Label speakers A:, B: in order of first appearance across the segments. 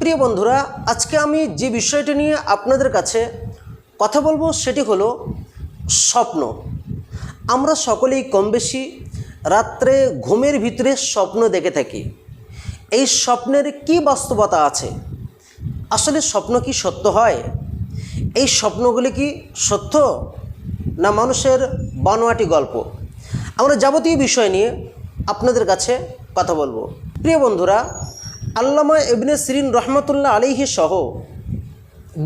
A: প্রিয় বন্ধুরা, আজকে আমি যে বিষয়টি নিয়ে আপনাদের কাছে কথা বলব সেটি হলো স্বপ্ন। আমরা সকলেই কম বেশি রাত্রে ঘুমের ভিতরে স্বপ্ন দেখে থাকি। এই স্বপ্নের কি বাস্তবতা আছে? আসলে স্বপ্ন কি সত্য হয়? এই স্বপ্নগুলি কি সত্য না মানুষের বানোয়াটি গল্প? আমরা যাবতীয় বিষয় নিয়ে আপনাদের কাছে কথা বলব। প্রিয় বন্ধুরা আল্লামা ইবনে সিরিন রহমতুল্লাহ আলিহি সহ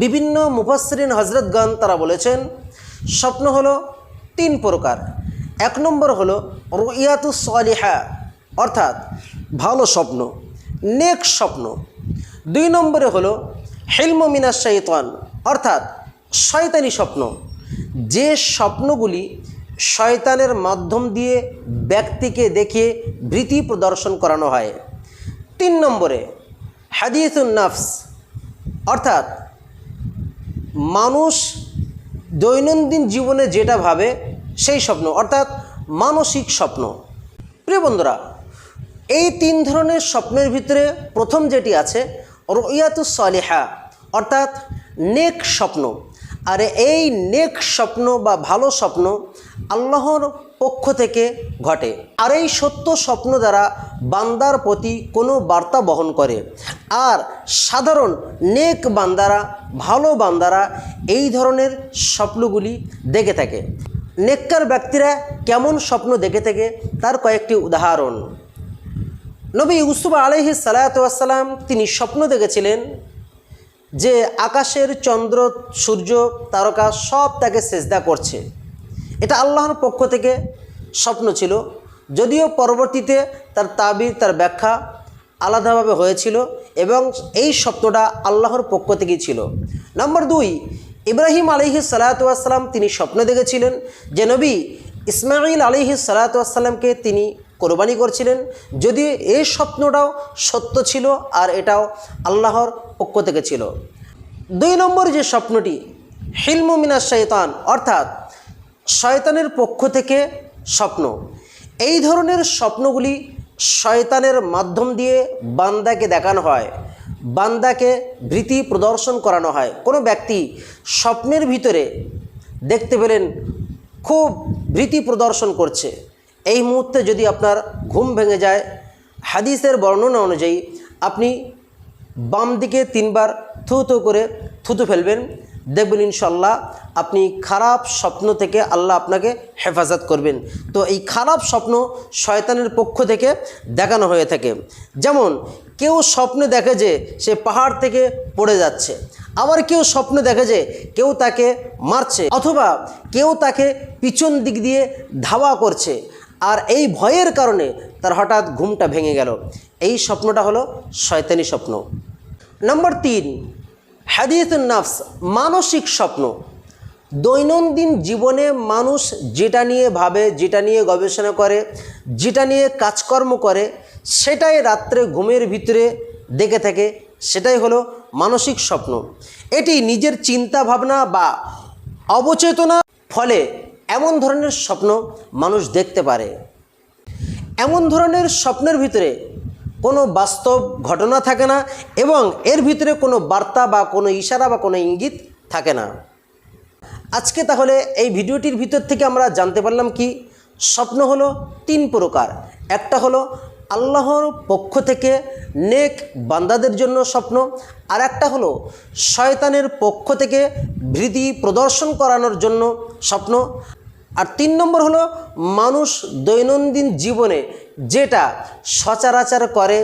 A: বিভিন্ন মুফাসরিন হজরতগণ তারা বলেছেন, স্বপ্ন হলো তিন প্রকার। এক নম্বর হলো রুইয়াতু সলিহা, অর্থাৎ ভালো স্বপ্ন, নেক স্বপ্ন। দুই নম্বরে হলো হেলমিনা শৈতান অর্থাৎ শয়তানি স্বপ্ন। যে স্বপ্নগুলি শয়তানের মাধ্যম দিয়ে ব্যক্তিকে দেখে ভীতি প্রদর্শন করানো হয়। তিন নম্বরে হাদিসুন নাফস, অর্থাৎ মানুষ দৈনন্দিন জীবনে যেটা ভাবে সেই স্বপ্ন, অর্থাৎ মানসিক স্বপ্ন। প্রিয় বন্ধুরা, এই তিন ধরনের স্বপ্নের ভিতরে প্রথম যেটি আছে রইয়াতুস সলিহা, অর্থাৎ নেক স্বপ্ন। আর এই নেক স্বপ্ন বা ভালো স্বপ্ন আল্লাহর পক্ষ থেকে ঘটে। আর এই সত্য স্বপ্ন দ্বারা বান্দার প্রতি কোনো বার্তা বহন করে। আর সাধারণ নেক বান্দারা, ভালো বান্দারা এই ধরনের স্বপ্নগুলি দেখে থাকে। নেককার ব্যক্তিরা কেমন স্বপ্ন দেখে থাকে তার কয়েকটি উদাহরণ। নবী ইউসুফ আলহি সালাতাম তিনি স্বপ্ন দেখেছিলেন যে আকাশের চন্দ্র, সূর্য, তারকা সব তাকে সেজদা করছে। এটা আল্লাহর পক্ষ থেকে স্বপ্ন ছিল। যদিও পরবর্তীতে তার তাবির, তার ব্যাখ্যা আলাদাভাবে হয়েছিল এবং এই স্বপ্নটা আল্লাহর পক্ষ থেকেই ছিল। নম্বর দুই, ইব্রাহিম আলিহি সালাতাম তিনি স্বপ্ন দেখেছিলেন যে নবী ইসমাইল আলিহি সালাতামকে তিনি কোরবানি করছিলেন। যদি এই স্বপ্নটাও সত্য ছিল আর এটাও আল্লাহর পক্ষ থেকে ছিল। দুই নম্বর যে স্বপ্নটি হিলমুমিনা শৈতান অর্থাৎ শয়তানের পক্ষ থেকে স্বপ্ন। এই ধরনের স্বপ্নগুলি শয়তানের মাধ্যম দিয়ে বান্দাকে দেখানো হয়। বান্দাকে ভীতি প্রদর্শন করানো হয়। কোনো ব্যক্তি স্বপ্নের ভিতরে দেখতে পেলেন, খুব ভীতি প্রদর্শন করছে। এই মুহূর্তে যদি আপনার ঘুম ভেঙে যায়, হাদিসের বর্ণনা অনুযায়ী আপনি বাম দিকে তিনবার থু থু করে থুতু ফেলবেন। দেখবেন ইনশাল্লাহ আপনি খারাপ স্বপ্ন থেকে আল্লাহ আপনাকে হেফাজত করবেন। তো এই খারাপ স্বপ্ন শয়তানের পক্ষ থেকে দেখানো হয়ে থাকে। যেমন, কেউ স্বপ্নে দেখে যে সে পাহাড় থেকে পড়ে যাচ্ছে। আবার কেউ স্বপ্নে দেখে যে কেউ তাকে মারছে। অথবা কেউ তাকে পিছন দিক দিয়ে ধাওয়া করছে। আর এই ভয়ের কারণে তার হঠাৎ ঘুমটা ভেঙে গেল। এই স্বপ্নটা হলো শয়তানি স্বপ্ন। নম্বর তিন হাদিসুন নাফস, মানসিক স্বপ্ন। দৈনন্দিন জীবনে মানুষ যেটা নিয়ে ভাবে, যেটা নিয়ে গবেষণা করে, যেটা নিয়ে কাজকর্ম করে, সেটাই রাত্রে ঘুমের ভিতরে দেখে থাকে, সেটাই হলো মানসিক স্বপ্ন। এটি নিজের চিন্তা ভাবনা বা অবচেতনা ফলে এমন ধরনের স্বপ্ন মানুষ দেখতে পারে। এমন ধরনের স্বপ্নের ভিতরে কোনো বাস্তব ঘটনা থাকে না এবং এর ভিতরে কোনো বার্তা বা কোনো ইশারা বা কোনো ইঙ্গিত থাকে না। আজকে তাহলে এই ভিডিওটির ভিতর থেকে আমরা জানতে পারলাম কি? স্বপ্ন হলো তিন প্রকার। একটা হলো আল্লাহর পক্ষ থেকে নেক বান্দাদের জন্য স্বপ্ন, আর একটা হলো শয়তানের পক্ষ থেকে ভীতি প্রদর্শন করানোর জন্য স্বপ্ন। আর তিন নম্বর হলো মানুষ দৈনন্দিন জীবনে যেটা সচরাচর করে,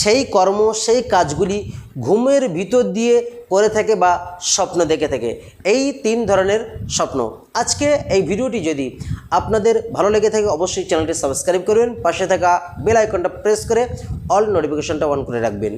A: সেই কর্ম, সেই কাজগুলি ঘুমের ভিতর দিয়ে করে থাকে বা স্বপ্ন দেখে থাকে। এই তিন ধরনের স্বপ্ন। আজকে এই ভিডিওটি যদি আপনাদের ভালো লেগে থাকে, অবশ্যই চ্যানেলটি সাবস্ক্রাইব করবেন, পাশে থাকা বেল আইকনটা প্রেস করে অল নোটিফিকেশনটা অন করে রাখবেন।